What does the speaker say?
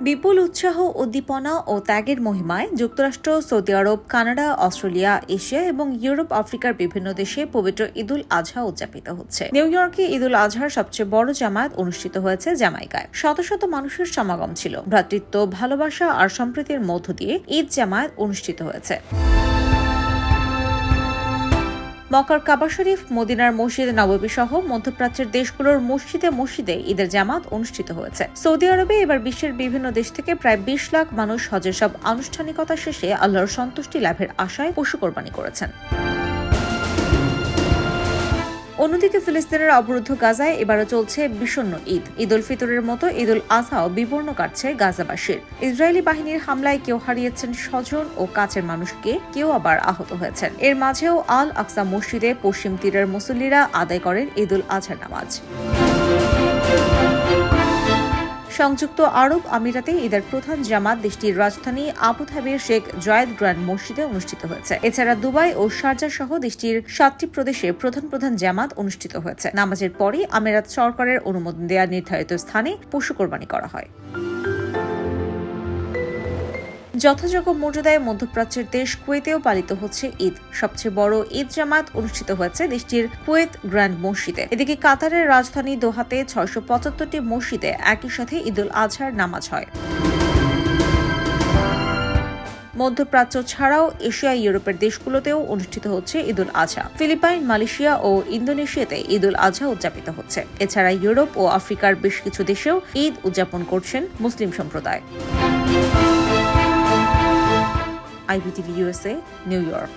বিপুল উৎসাহ, উদ্দীপনা ও ত্যাগের মহিমায় যুক্তরাষ্ট্র, সৌদি আরব, কানাডা, অস্ট্রেলিয়া, এশিয়া এবং ইউরোপ, আফ্রিকার বিভিন্ন দেশে পবিত্র ঈদুল আজহা উদযাপিত হচ্ছে। নিউ ইয়র্কে ঈদুল আজহার সবচেয়ে বড় জামায়াত অনুষ্ঠিত হয়েছে জামাইকায়। শত শত মানুষের সমাগম ছিল। ভ্রাতৃত্ব, ভালোবাসা আর সম্প্রীতির মধ্য দিয়ে ঈদ জামায়াত অনুষ্ঠিত হয়েছে। মক্কার কাবা শরীফ, মদিনার মসজিদে নববী সহ মধ্যপ্রাচ্যের দেশগুলোর মসজিদে মসজিদে ঈদের জামাত অনুষ্ঠিত হয়েছে। সৌদি আরবে এবার বিশ্বের বিভিন্ন দেশ থেকে প্রায় বিশ লাখ মানুষ হজের সব আনুষ্ঠানিকতা শেষে আল্লাহর সন্তুষ্টি লাভের আশায় পশু কোরবানি করেছেন। অন্যদিকে ফিলিস্তিনের অবরুদ্ধ গাজায় এবারও চলছে বিষণ্ন ঈদ। ঈদ উল ফিতরের মতো ঈদ উল আজহাও বিবর্ণ কাটছে গাজাবাসীর। ইসরায়েলি বাহিনীর হামলায় কেউ হারিয়েছেন স্বজন ও কাছের মানুষকে কেউ আবার আহত হয়েছেন। এর মাঝেও আল আকসা মসজিদে পশ্চিম তীরের মুসল্লিরা আদায় করেন ঈদ উল আজহার নামাজ। সংযুক্ত আরব আমিরাতে ঈদের প্রধান জামাত দেশটির রাজধানী আবুধাবির শেখ জয়েদ গ্র্যান্ড মসজিদে অনুষ্ঠিত হয়েছে। এছাড়া দুবাই ও শারজা সহ দেশটির সাতটি প্রদেশে প্রধান প্রধান জামাত অনুষ্ঠিত হয়েছে। নামাজের পরই আমিরাত সরকারের অনুমোদন দেওয়া নির্ধারিত স্থানে পশু কোরবানি করা হয়। যথাযোগ্য মর্যাদায় মধ্যপ্রাচ্যের দেশ কুয়েতেও পালিত হচ্ছে ঈদ। সবচেয়ে বড় ঈদ জামাত অনুষ্ঠিত হয়েছে দেশটির কুয়েত গ্র্যান্ড মসজিদে। এদিকে কাতারের রাজধানী দোহাতে ছয়শো পঁচাত্তরটি মসজিদে একই সাথে ঈদুল আজহার নামাজ হয়। মধ্যপ্রাচ্য ছাড়াও এশিয়া, ইউরোপের দেশগুলোতেও অনুষ্ঠিত হচ্ছে ঈদুল আজহা। ফিলিপাইন, মালয়েশিয়া ও ইন্দোনেশিয়াতে ঈদুল আজহা উদযাপিত হচ্ছে। এছাড়া ইউরোপ ও আফ্রিকার বেশ কিছু দেশেও ঈদ উদযাপন করছেন মুসলিম সম্প্রদায়। IBTV USA new York